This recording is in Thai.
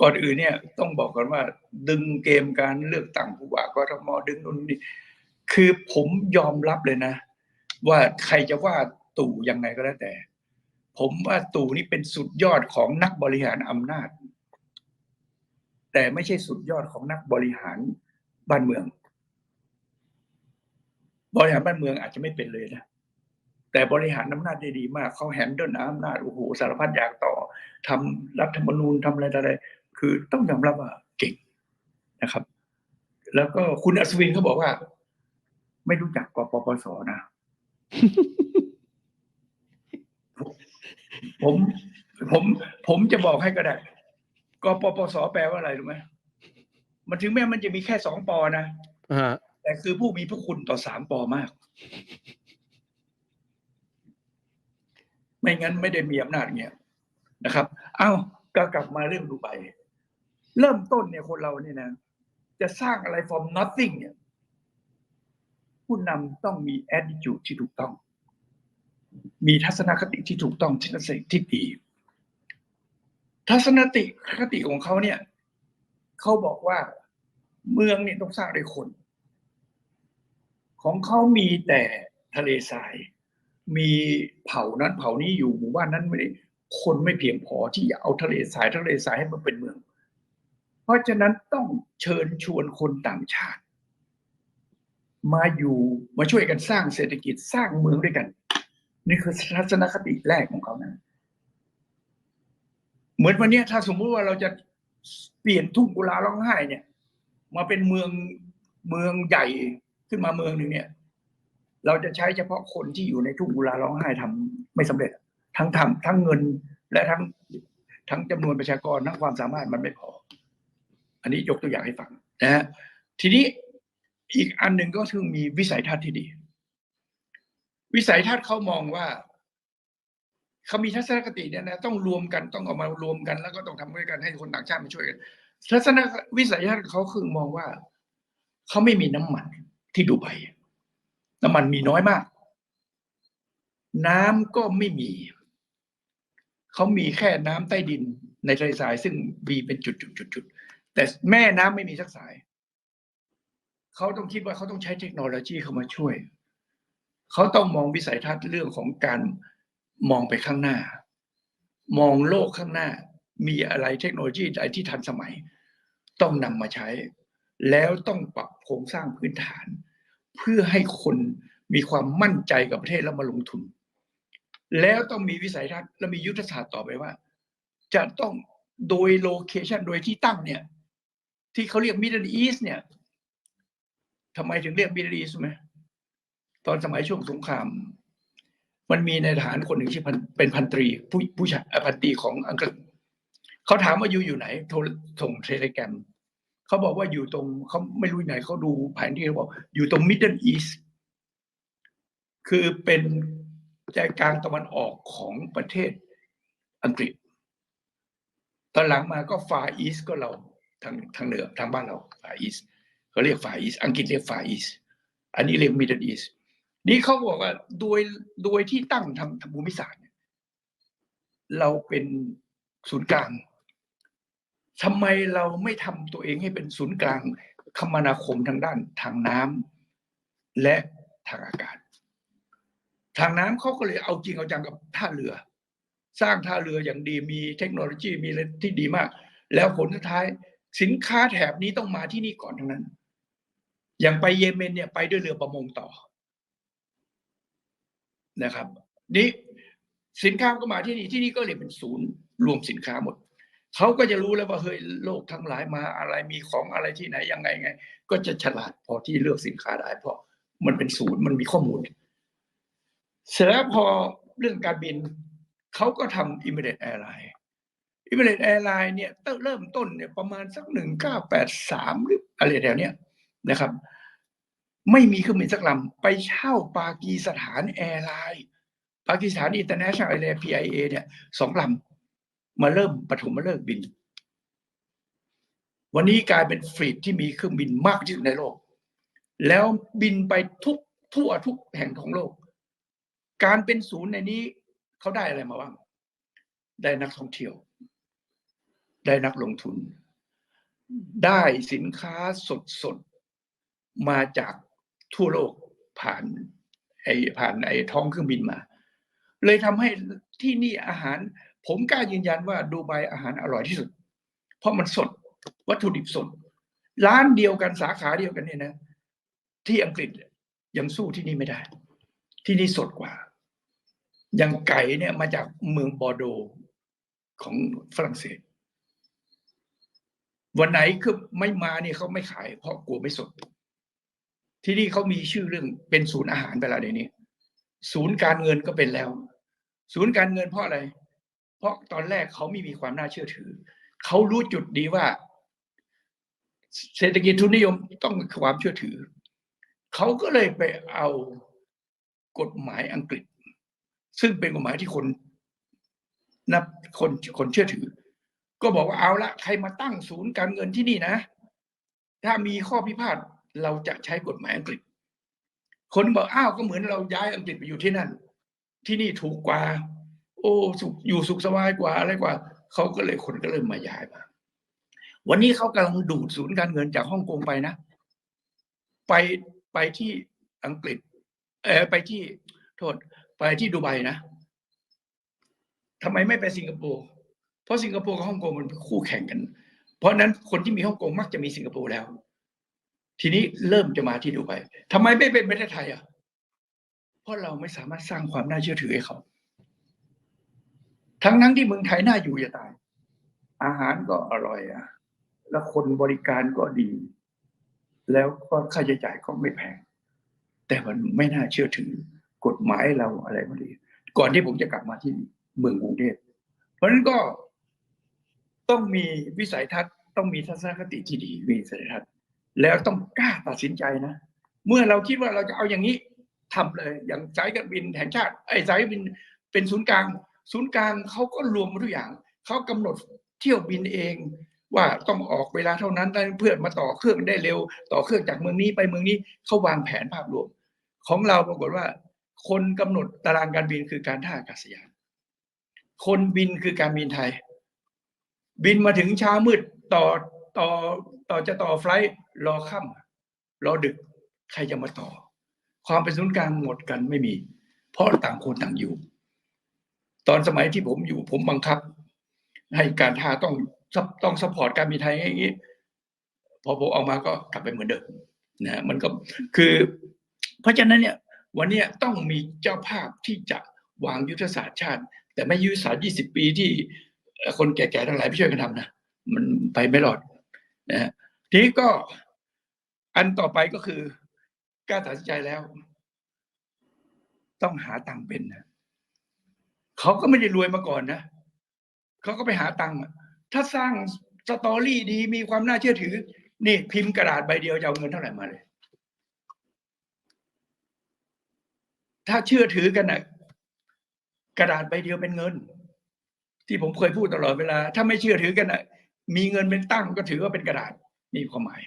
ก่อนอื่นเนี่ยต้องบอกก่อนว่า ดึงเกมการเลือกตั้งผู้ว่ากทมดึงนู่นนี่คือผมยอมรับเลยนะ ว่าใครจะว่าตู่ยังไงก็แล้วแต่ ผมว่าตู่นี่เป็นสุดยอดของนักบริหารอำนาจ แต่ไม่ใช่สุดยอดของนักบริหารบ้านเมือง บริหารบ้านเมืองอาจจะไม่เป็นเลยนะแต่บริหารอำนาจได้ดีมากเขาแฮนเดิลอำนาจโอ้โหสารพัดอย่างต่อทำรัฐธรรมนูญทำอะไรอะไร คือต้องยอมรับว่าเก่งนะครับ แล้วก็คุณอัศวินเขาบอกว่า ไม่รู้จักกปปสนะ ผมผมผมจะบอกให้ก็ได้กปปสแปลว่าอะไรรู้ไหมมันถึงแม้มันจะมีแค่สองปอนะอ่าแต่คือผู้มีพระคุณต่อสามปอมาก ไม่งั้นไม่ได้มีอำนาจเงี้ยนะครับ เอ้าก็กลับมาเรื่องดูไบ เริ่มต้นเนี่ยคนเราเนี่ยนะ จะสร้างอะไร from nothing เนี่ย ผู้นำต้องมี attitude ที่ถูกต้อง มีทัศนคติที่ถูกต้องทัศนคติที่ดีทัศนคติคติของเขาเนี่ยเขาบอกว่าเมืองเนี่ยต้องสร้างด้วยคน ของเขามีแต่ทะเลทราย มีเผ่านั้นเผ่านี้อยู่หมู่บ้านนั้นไม่ได้คนไม่เพียงพอที่จะเอาทะเลทรายทะเลทรายให้มันเป็นเมือง ราะฉะนั้นต้องเชิญชวนคนต่างชาติ มาอยู่มาช่วยกันสร้างเศรษฐกิจสร้างเมืองด้วยกัน นี่คือทัศนคติแรกของเขานะเหมือนวันนี้ถ้าสมมุติว่าเราจะเปลี่ยนทุ่งกุลาร้องไห้เนี่ย มาเป็นเมืองเมืองใหญ่ขึ้นมาเมืองหนึ่งเนี่ย เราจะใช้เฉพาะคนที่อยู่ในทุ่งกุลาร้องไห้ทำไม่สำเร็จ ทั้งทำทั้งเงินและทั้งทั้งจำนวนประชากรทั้งความสามารถมันไม่พอ อันนี้ยกตัวอย่างให้ฟังนะฮะทีนี้อีกอันหนึ่งก็คือมีวิสัยทัศน์ที่ดี วิสัยทัศน์เขามองว่าเขามีทัศนคติเนี่ยนะต้องรวมกันต้องเอามารวมกัน แล้วก็ต้องทำด้วยกันให้คนต่างชาติมาช่วยกันทัศนวิสัยทัศน์เขาคือมองว่าเขาไม่มีน้ำมันที่ดูไบน้ำมันมีน้อยมาก น้ำก็ไม่มีเขามีแค่น้ำใต้ดินในทะเลทรายซึ่งมีเป็นจุดจุดจุดจุด แต่แม่น้ำไม่มีสักสาย เขาต้องคิดว่าเขาต้องใช้เทคโนโลยีเข้ามาช่วย เขาต้องมองวิสัยทัศน์เรื่องของการมองไปข้างหน้า มองโลกข้างหน้า มีอะไรเทคโนโลยีอะไรที่ทันสมัย ต้องนำมาใช้ แล้วต้องปรับโครงสร้างพื้นฐาน เพื่อให้คนมีความมั่นใจกับประเทศแล้วมาลงทุน แล้วต้องมีวิสัยทัศน์และมียุทธศาสตร์ต่อไปว่า จะต้องโดยโลเคชันโดยที่ตั้งเนี่ย ที่เขาเรียกมิดเดิลอีสเนี่ยทำไมถึงเรียกมิดเดิลอีสไหมตอนสมัยช่วงสงคราม มันมีในทหารคนหนึ่งที่อเป็นพันตรี ผู้ผู้ชายพันตรีของอังกฤษเขาถามว่าอยู่อยู่ไหนโทรส่งเทเลแกรมเขาบอกว่าอยู่ตรงเขาไม่รู้ไหนเขาดูแผนที่เขาบอก อยู่ตรงมิดเดิลอีสคือเป็นใจกลางตะวันออกของประเทศอังกฤษ ตอนหลังมาก็ฟาอีสก็เรา ทางทางเหนือทางบ้านเราฟายอีสเขาเรียกฟายอีสอังกฤษเรียกฟายอีสอันนี้เรียกมิดเดิลอีสนี่เขาบอกว่าโดยโดยที่ตั้งทางภูมิศาสตร์เราเป็นศูนย์กลางทำไมเราไม่ทำตัวเองให้เป็นศูนย์กลางคมนาคมทางด้านทางน้ำและทางอากาศ ทางน้ำเขาก็เลยเอาจริงเอาจังกับท่าเรือ สร้างท่าเรืออย่างดีมีเทคโนโลยีมีอะไรที่ดีมาก แล้วผลสุดท้าย สินค้าแถบนี้ต้องมาที่นี่ก่อนทั้งนั้น อย่างไปเยเมนเนี่ยไปด้วยเรือประมงต่อนะครับ นี่สินค้าก็มาที่นี่ที่นี่ก็เลยเป็นศูนย์รวมสินค้าหมดเขาก็จะรู้แล้วว่าเฮ้ยโลกทั้งหลายมาอะไรมีของอะไรที่ไหนยังไงไง ก็จะฉลาดพอที่เลือกสินค้าได้เพราะมันเป็นศูนย์มันมีข้อมูล เสร็จแล้วพอเรื่องการบินเขาก็ทำอิมเมเรตแอร์ไลน์ อิมเมเรตแอร์ไลน์เนี่ยเริ่มต้นเนี่ยประมาณสักหนึ่งเก้าแปดสามหรืออะไรแถวเนี้ยนะครับ ไม่มีเครื่องบินสักลำไปเช่าปากีสถานแอร์ไลน์ปากีสถานอินเตอร์เนชั่นแอร์ไลน์ PIA เนี่ยสองลำมาเริ่มปฐมมาเลิกบิน วันนี้กลายเป็นฟรีดที่มีเครื่องบินมากที่สุดในโลก แล้วบินไปทุกทั่วทุกแห่งของโลก การเป็นศูนย์ในนี้เขาได้อะไรมาบ้างได้นักท่องเที่ยว ได้นักลงทุน ได้สินค้าสดๆมาจากทั่วโลกผ่านไอ้ผ่านไอ้ท้องเครื่องบินมา เลยทำให้ที่นี่อาหาร ผมกล้ายืนยันว่าดูไบอาหารอร่อยที่สุด เพราะมันสดวัตถุดิบสด ร้านเดียวกันสาขาเดียวกันเนี่ยนะ ที่อังกฤษยังสู้ที่นี่ไม่ได้ ที่นี่สดกว่า อย่างไก่เนี่ยมาจากเมืองบอร์โดของฝรั่งเศส วันไหนคือไม่มาเนี่ยเขาไม่ขาย เพราะกลัวไม่สด ที่นี่เขามีชื่อเรื่องเป็นศูนย์อาหารไปแล้วเดี๋ยวนี้ ศูนย์การเงินก็เป็นแล้ว ศูนย์การเงินเพราะอะไร เพราะตอนแรกเขาไม่มีความน่าเชื่อถือ เขารู้จุดดีว่า เศรษฐกิจทุนนิยมต้องมีความเชื่อถือ เขาก็เลยไปเอากฎหมายอังกฤษ ซึ่งเป็นกฎหมายที่คนนับคนคนเชื่อถือ ก็บอกว่าเอาละใครมาตั้งศูนย์การเงินที่นี่นะ ถ้ามีข้อพิพาทเราจะใช้กฎหมายอังกฤษ คนบอกอ้าวก็เหมือนเราย้ายอังกฤษไปอยู่ที่นั่น ที่นี่ถูกกว่า โอ้สุขอยู่สุขสบายกว่าอะไรกว่าเขาก็เลยคนก็เริ่มมาย้ายมาวันนี้เขากำลังดูดศูนย์การเงินจากฮ่องกงไปนะ ไปไปที่อังกฤษ เออไปที่โทษ ไปที่ดูไบนะทำไมไม่ไปสิงคโปร์ เพราะสิงคโปร์กับฮ่องกงมันเป็นคู่แข่งกัน เพราะนั้นคนที่มีฮ่องกงมักจะมีสิงคโปร์แล้ว ทีนี้เริ่มจะมาที่ดูไบทำไมไม่เป็นประเทศไทยอะเพราะเราไม่สามารถสร้างความน่าเชื่อถือให้เขา ทั้งนั้นที่เมืองไทยน่าอยู่จะตาย อาหารก็อร่อยอะ แล้วคนบริการก็ดี แล้วก็ค่าใช้จ่ายก็ไม่แพง แต่มันไม่น่าเชื่อถือ กฎหมายเราอะไรมาดี ก่อนที่ผมจะกลับมาที่เมืองกรุงเทพเพราะฉะนั้นก็ ต้องมีวิสัยทัศน์ต้องมีทัศนคติที่ดีมีวิสัยทัศน์แล้วต้องกล้าตัดสินใจนะ เมื่อเราคิดว่าเราจะเอาอย่างนี้ทำเลย อย่างสายการบินแห่งชาติไอ้สายการบินเป็นศูนย์กลาง ศูนย์กลางเขาก็รวมทุกอย่างเขากำหนดเที่ยวบินเองว่าต้องออกเวลาเท่านั้นเพื่อมาต่อเครื่องได้เร็ว ต่อเครื่องจากเมืองนี้ไปเมืองนี้เขาวางแผนภาพรวม ของเราปรากฏว่า คนกำหนดตารางการบินคือการท่าอากาศยาน คนบินคือการบินไทย บินมาถึงเช้ามืดต่อต่อต่อจะต่อไฟล์รอค่ำรอดึก ใครจะมาต่อ ความเป็นศูนย์กลางหมดกันไม่มี เพราะต่างคนต่างอยู่ ตอนสมัยที่ผมอยู่ผมบังคับ ให้การท่าต้องต้องสปอร์ตการบินไทยอย่างนี้พอผมออกมาก็กลับไปเหมือนเดิมนะมันก็คือ เพราะฉะนั้นเนี่ย วันนี้ต้องมีเจ้าภาพที่จะวางยุทธศาสตร์ชาติ แต่ไม่ยุทธศาสตร์ 20 ปีที่ คนแก่ๆทั้งหลายไปช่วยกันทำนะมันไปไม่รอดนะทีนี้ก็อันต่อไปก็คือกล้าตัดสินใจแล้ว ต้องหาตังค์เป็นนะเขาก็ไม่ได้รวยมาก่อนนะเขาก็ไปหาตังค์ถ้าสร้างสตอรี่ดีมีความน่าเชื่อถือ นี่พิมพ์กระดาษใบเดียวจะเอาเงินเท่าไหร่มาเลย ถ้าเชื่อถือกันนะกระดาษใบเดียวเป็นเงิน ที่ผมเคยพูดตลอดเวลา ถ้าไม่เชื่อถือกันนะมีเงินเป็นตั้งก็ถือว่าเป็นกระดาษมีความหมาย